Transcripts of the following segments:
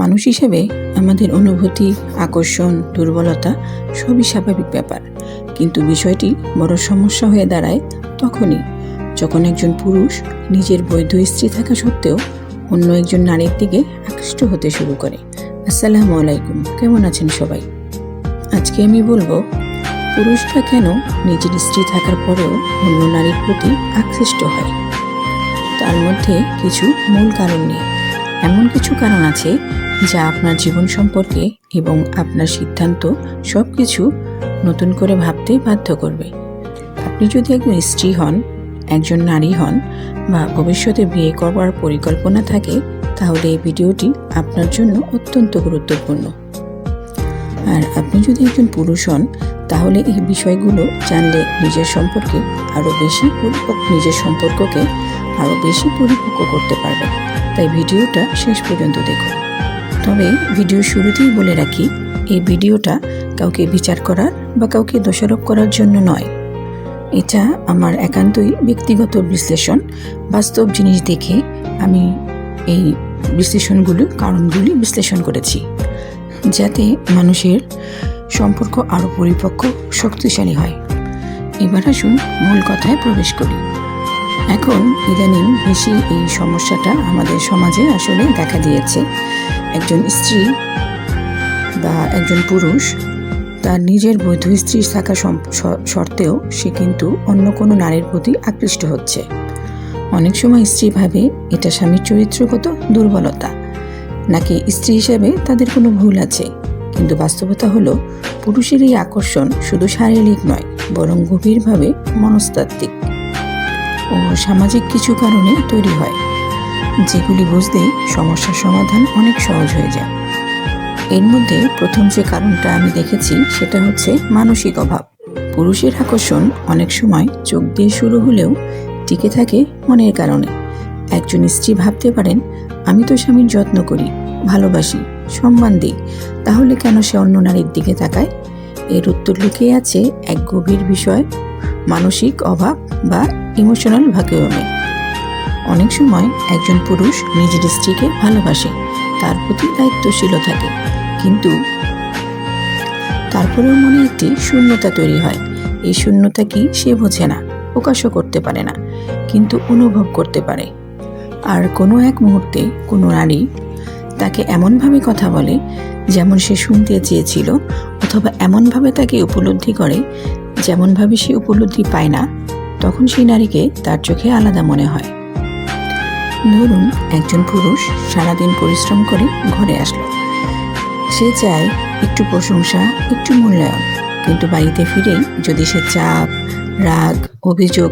মানুষ হিসেবে আমাদের অনুভূতি, আকর্ষণ, দুর্বলতা সবই স্বাভাবিক ব্যাপার। কিন্তু বিষয়টি বড় সমস্যা হয়ে দাঁড়ায় তখনই, যখন একজন পুরুষ নিজের বৈধ স্ত্রী থাকা সত্ত্বেও অন্য একজন নারীর দিকে আকৃষ্ট হতে শুরু করে। আসসালামু আলাইকুম, কেমন আছেন সবাই? আজকে আমি বলব, পুরুষরা কেন নিজের স্ত্রী থাকার পরেও অন্য নারীর প্রতি আকৃষ্ট হয়? তার মধ্যে কিছু মূল কারণ নেই। এমন কিছু কারণ আছে যা আপনার জীবন সম্পর্কে এবং আপনার সিদ্ধান্ত সব কিছু নতুন করে ভাবতে বাধ্য করবে। আপনি যদি একজন স্ত্রী হন, একজন নারী হন বা ভবিষ্যতে বিয়ে করবার পরিকল্পনা থাকে, তাহলে এই ভিডিওটি আপনার জন্য অত্যন্ত গুরুত্বপূর্ণ। আর আপনি যদি একজন পুরুষ হন, তাহলে এই বিষয়গুলো জানলে নিজের সম্পর্কে আরও বেশি পরিপক্ক নিজের সম্পর্ককে আরও বেশি পরিপক্ক করতে পারবেন। তাই ভিডিওটা শেষ পর্যন্ত দেখুন। তবে ভিডিও শুরুতেই বলে রাখি, এই ভিডিওটা কাউকে বিচার করার বা কাউকে দোষারোপ করার জন্য নয়। এটা আমার একান্তই ব্যক্তিগত বিশ্লেষণ। বাস্তব জিনিস দেখে আমি এই বিশ্লেষণগুলো, কারণগুলি বিশ্লেষণ করেছি। যাতে মানুষের সম্পর্ক আরও পরিপক্ক, শক্তিশালী হয়। এবার আসুন মূল কথায় প্রবেশ করি। এখন ইদানিং বেশি এই সমস্যাটা আমাদের সমাজে আসলে দেখা দিয়েছে। একজন স্ত্রী বা একজন পুরুষ, তার নিজের বৈধ স্ত্রী থাকা সত্ত্বেও সে কিন্তু অন্য কোনো নারীর প্রতি আকৃষ্ট হচ্ছে। অনেক সময় স্ত্রী ভাবে এটা স্বামীর চরিত্রগত দুর্বলতা, নাকি স্ত্রী হিসেবে তাদের কোনো ভুল আছে। কিন্তু বাস্তবতা হলো, পুরুষের এই আকর্ষণ শুধু শারীরিক নয়, বরং গভীরভাবে মনস্তাত্ত্বিক ও সামাজিক কিছু কারণে তৈরি হয়। যেগুলি বুঝতেই সমস্যার সমাধান অনেক সহজ হয়ে যায়। এর মধ্যে প্রথম যে কারণটা আমি দেখেছি, সেটা হচ্ছে মানসিক অভাব। পুরুষের আকর্ষণ অনেক সময় চোখ দিয়ে শুরু হলেও টিকে থাকে মনের কারণে। একজন স্ত্রী ভাবতে পারেন, আমি তো স্বামীর যত্ন করি, ভালোবাসি, সম্মান দিই, তাহলে কেন সে অন্য নারীর দিকে তাকায়? এর উত্তর লুকিয়ে আছে এক গভীর বিষয়, মানসিক অভাব বা ইমোশনাল ভ্যাকুয়ামে অনেক সময় একজন পুরুষ নিজের স্ত্রীকে ভালোবাসে, তার প্রতি দায়িত্বশীল থাকে। কিন্তু তারপরেও মনে একটি শূন্যতা তৈরি হয়। এই শূন্যতা কি সে বোঝে না, প্রকাশও করতে পারে না, কিন্তু অনুভব করতে পারে। আর কোনো এক মুহূর্তে কোনো নারী তাকে এমনভাবে কথা বলে যেমন সে শুনতে চেয়েছিল, অথবা এমনভাবে তাকে উপলব্ধি করে যেমনভাবে সে উপলব্ধি পায় না, তখন সেই নারীকে তার চোখে আলাদা মনে হয়। ধরুন, একজন পুরুষ সারাদিন পরিশ্রম করে ঘরে আসলো। সে চায় একটু প্রশংসা, একটু মূল্যায়ন। কিন্তু বাড়িতে ফিরেই যদি সে চাপ, রাগ, অভিযোগ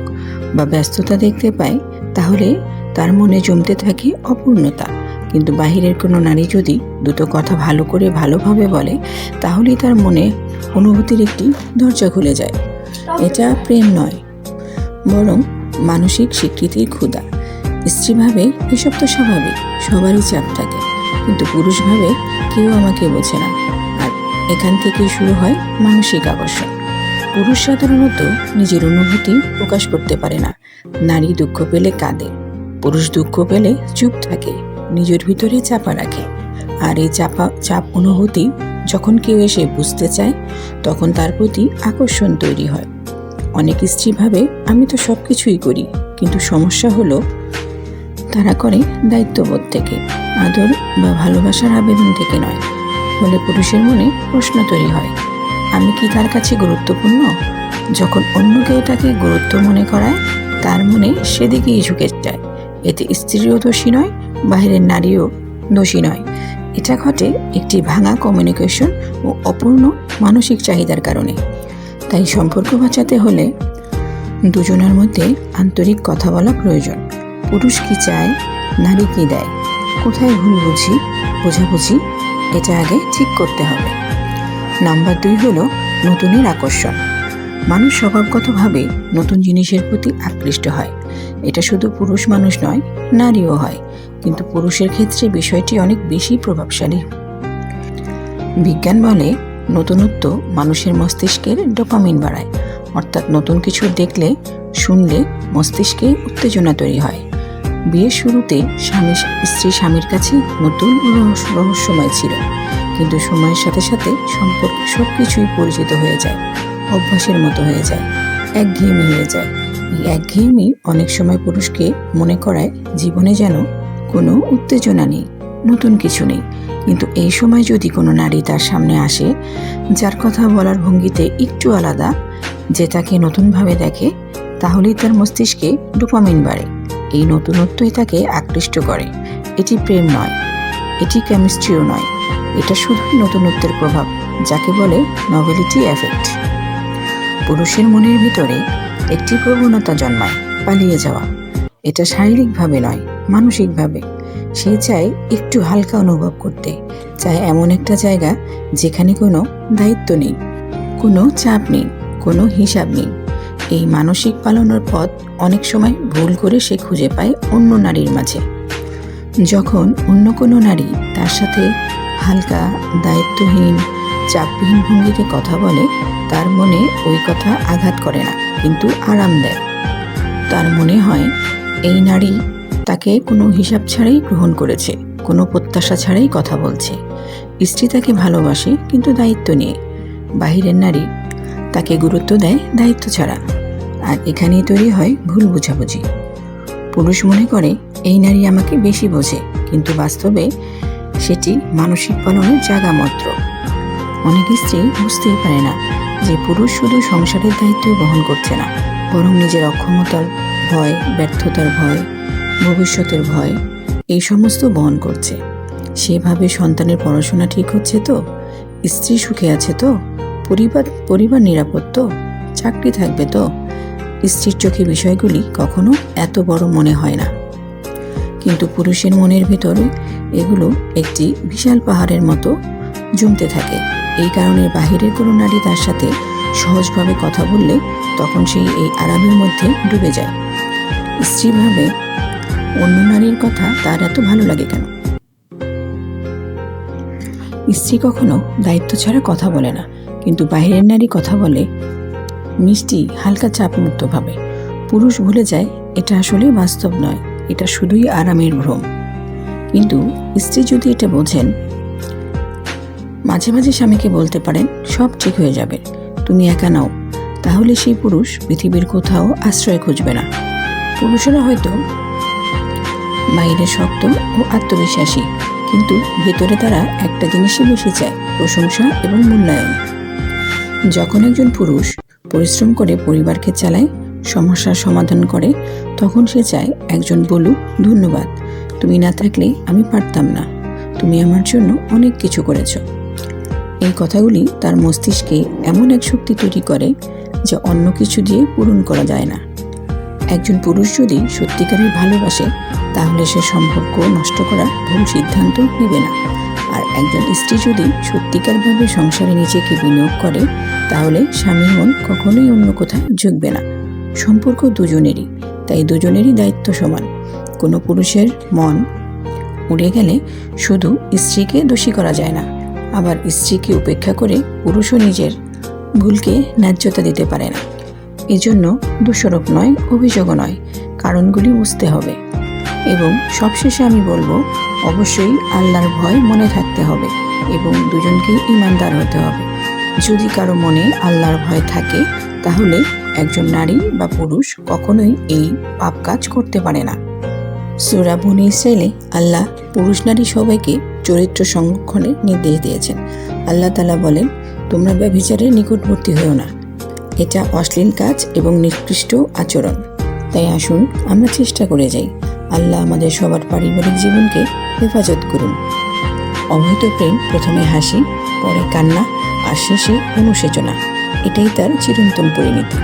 বা ব্যস্ততা দেখতে পায়, তাহলে তার মনে জমতে থাকে অপূর্ণতা। কিন্তু বাহিরের কোনো নারী যদি দুটো কথা ভালো করে ভালোভাবে বলে, তাহলেই তার মনে অনুভূতির একটি দরজা খুলে যায়। এটা প্রেম নয়, বরং মানসিক স্বীকৃতির ক্ষুধা। স্ত্রী ভাবে এসব তো স্বাভাবিক, সবারই চাপ থাকে। কিন্তু পুরুষ ভাবে কেউ আমাকে বোঝে না। আর এখান থেকে শুরু হয় মানসিক আকর্ষণ পুরুষ সাধারণত নিজের অনুভূতি প্রকাশ করতে পারে না। নারী দুঃখ পেলে কাঁদে। পুরুষ দুঃখ পেলে চুপ থাকে, নিজের ভিতরে চাপা রাখে। আর এই চাপা, চাপ অনুভূতি যখন কেউ এসে বুঝতে চায়, তখন তার প্রতি আকর্ষণ তৈরি হয়। অনেক স্ত্রী ভাবে আমি তো সব কিছুই করি, কিন্তু সমস্যা হলো তারা করে দায়িত্ববোধ থেকে। আদর বা ভালোবাসার আবেদন থেকে নয় ফলে পুরুষের মনে প্রশ্ন তৈরি হয়। আমি কি তার কাছে গুরুত্বপূর্ণ? যখন অন্য কেউ তাকে গুরুত্ব মনে করায়, তার মনে সেদিকেই ঝুঁকে যায়। এতে স্ত্রীও দোষী নয়, বাইরের নারীও দোষী নয়। এটা ঘটে একটি ভাঙা কমিউনিকেশন ও অপূর্ণ মানসিক চাহিদার কারণে। তাই সম্পর্ক বাঁচাতে হলে দুজনের মধ্যে আন্তরিক কথা বলা প্রয়োজন। পুরুষ কি চায়, নারী কি দেয়? কোথায় ভুল বুঝি, বোঝাবুঝি, এটা আগে ঠিক করতে হবে। নাম্বার দুই হলো নতুনের আকর্ষণ। মানুষ স্বভাবগতভাবে নতুন জিনিসের প্রতি আকৃষ্ট হয়। এটা শুধু পুরুষ মানুষ নয়, নারীও হয়। কিন্তু পুরুষের ক্ষেত্রে বিষয়টি অনেক বেশি প্রভাবশালী। বিজ্ঞান বলে নতুনত্ব মানুষের মস্তিষ্কের ডোপামিন বাড়ায়। অর্থাৎ নতুন কিছু দেখলে, শুনলে মস্তিষ্কে উত্তেজনা তৈরি হয়। বিয়ের শুরুতে স্বামী স্ত্রী স্বামীর কাছে নতুন রহস্যময় ছিল। কিন্তু সময়ের সাথে সাথে সম্পর্ক সব কিছুই পরিচিত হয়ে যায়, অভ্যাসের মতো হয়ে যায়, একঘেয়েমি হয়ে যায়। এই একঘেয়েমি অনেক সময় পুরুষকে মনে করায় জীবনে যেন কোনো উত্তেজনা নেই, নতুন কিছু নেই। কিন্তু এই সময় যদি কোনো নারী তার সামনে আসে, যার কথা বলার ভঙ্গিতে একটু আলাদা, যে তাকে নতুনভাবে দেখে, তাহলেই তার মস্তিষ্কে ডোপামিন বাড়ে। এই নতুনত্বই তাকে আকৃষ্ট করে। এটি প্রেম নয়, এটি কেমিস্ট্রিও নয়। এটা শুধুই নতুনত্বের প্রভাব, যাকে বলে নভেলিটি এফেক্ট পুরুষের মনের ভিতরে একটি প্রবণতা জন্মায়, পালিয়ে যাওয়া। এটা শারীরিকভাবে নয়, মানসিকভাবে। সে চায় একটু হালকা অনুভব করতে, চায় এমন একটা জায়গা যেখানে কোনো দায়িত্ব নেই, কোনো চাপ নেই, কোনো হিসাব নেই। এই মানসিক পালনের পথ অনেক সময় ভুল করে সে খুঁজে পায় অন্য নারীর মাঝে। যখন অন্য কোনো নারী তার সাথে হালকা, দায়িত্বহীন চাপবিহীন ভঙ্গিতে কথা বলে, তার মনে ওই কথা আঘাত করে না, কিন্তু আরাম দেয়। তার মনে হয়, এই নারী তাকে কোনো হিসাব ছাড়াই গ্রহণ করেছে, কোনো প্রত্যাশা ছাড়াই কথা বলছে। স্ত্রী তাকে ভালোবাসে, কিন্তু দায়িত্ব নিয়ে। বাহিরের নারী তাকে গুরুত্ব দেয় দায়িত্ব ছাড়া। আর এখানেই তৈরি হয় ভুল বোঝাবুঝি। পুরুষ মনে করে, এই নারী আমাকে বেশি বোঝে। কিন্তু বাস্তবে সেটি মানসিক পালনের জায়গা মাত্র অনেক স্ত্রী বুঝতেই পারে না যে পুরুষ শুধু সংসারের দায়িত্ব বহন করছে না, বরং নিজের অক্ষমতার ভয়, ব্যর্থতার ভয়, ভবিষ্যতের ভয়, এই সমস্ত বহন করছে। সেভাবে সন্তানের পড়াশোনা ঠিক হচ্ছে তো? স্ত্রী সুখে আছে তো? পরিবার পরিবার নিরাপদ তো? চাকরি থাকবে তো? স্ত্রীর চোখে বিষয়গুলি কখনো এত বড় মনে হয় না। কিন্তু পুরুষের মনের ভিতরে এগুলো একটি বিশাল পাহাড়ের মতো জমতে থাকে। এই কারণে বাহিরের কোনো নারী তার সাথে সহজভাবে কথা বললে তখন সেই এই আরামের মধ্যে ডুবে যায়। স্ত্রী ভাবে অন্য নারীর কথা তার এত ভালো লাগে কেন? স্ত্রী কখনো দায়িত্ব ছাড়া কথা বলে না। কিন্তু বাইরের নারী কথা বলে, মিষ্টি হালকা চাপমুক্তভাবে পুরুষ ভুলে যায়, এটা আসলে বাস্তব নয়, এটা শুধুই আরামের ভ্রম। কিন্তু স্ত্রী যদি এটা বোঝেন, মাঝে মাঝে স্বামীকে বলতে পারেন, সব ঠিক হয়ে যাবে, তুমি একা নাও, তাহলে সেই পুরুষ পৃথিবীর কোথাও আশ্রয় খুঁজবে না। পুরুষেরা হয়তো বাইরে শক্ত ও আত্মবিশ্বাসী, কিন্তু ভেতরে তারা একটা জিনিসই বেশি চায়, প্রশংসা এবং মূল্যায়ন। যখন একজন পুরুষ পরিশ্রম করে পরিবারকে চালায়, সমস্যার সমাধান করে, তখন সে চায়, একজন বলুক, ধন্যবাদ। তুমি না থাকলে আমি পারতাম না। তুমি আমার জন্য অনেক কিছু করেছ। এই কথাগুলি তার মস্তিষ্কে এমন এক শক্তি তৈরি করে যা অন্য কিছু দিয়ে পূরণ করা যায় না। একজন পুরুষ যদি সত্যিকারের ভালোবাসে, তাহলে সে সম্পর্ক নষ্ট করার ভুল সিদ্ধান্ত নেবে না। আর একজন স্ত্রী যদি সত্যিকারভাবে সংসারে নিজেকে বিনিয়োগ করে, তাহলে স্বামী মন কখনোই অন্য কোথাও ঝুঁকবে না। সম্পর্ক দুজনেরই, তাই দুজনেরই দায়িত্ব সমান। কোনো পুরুষের মন উড়ে গেলে শুধু স্ত্রীকে দোষী করা যায় না, আবার স্ত্রীকে উপেক্ষা করে পুরুষও নিজের ভুলকে ন্যায্যতা দিতে পারে না। এজন্য দোষারোপ নয়, অভিযোগও নয়, কারণগুলি বুঝতে হবে। এবং সবশেষে আমি বলব অবশ্যই আল্লাহর ভয় মনে থাকতে হবে এবং দুজনকেই ইমানদার হতে হবে। যদি কারও মনে আল্লাহর ভয় থাকে, তাহলে একজন নারী বা পুরুষ কখনোই এই পাপ কাজ করতে পারে না। সুরা বনি ইসরায়েলে আল্লাহ পুরুষ নারী সবাইকে চরিত্র সংরক্ষণের নির্দেশ দিয়েছেন। আল্লাহ তালা বলেন, তোমরা ব্যভিচারের নিকটবর্তী হও না। এটা অশ্লীল কাজ এবং নিকৃষ্ট আচরণ। তাই আসুন আমরা চেষ্টা করে যাই। আল্লাহ আমাদের সবার পারিবারিক জীবনকে হেফাজত করুন। অবৈধ প্রেম, প্রথমে হাসি, পরে কান্না, আর শেষে অনুশোচনা। এটাই তার চিরন্তন পরিণতি।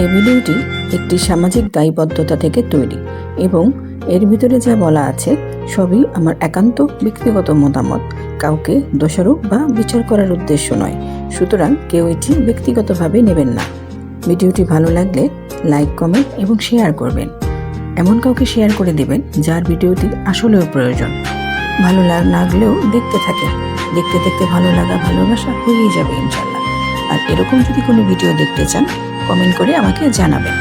এই ভিডিওটি একটি সামাজিক দায়বদ্ধতা থেকে তৈরি এবং এর ভিতরে যা বলা আছে সবই আমার একান্ত ব্যক্তিগত মতামত। কাউকে দোষারোপ বা বিচার করার উদ্দেশ্য নয়। সুতরাং কেউ এটি ব্যক্তিগতভাবে নেবেন না। ভিডিওটি ভালো লাগলে লাইক, কমেন্ট এবং শেয়ার করবেন। এমন কাউকে শেয়ার করে দেবেন যার ভিডিওটি আসলেও প্রয়োজন। ভালো লাগলেও দেখতে থাকে। দেখতে দেখতে ভালো লাগা, ভালোবাসা হয়েই যাবে ইনশাল্লাহ আর এরকম যদি কোনো ভিডিও দেখতে চান কমেন্ট করে আমাকে জানাবেন।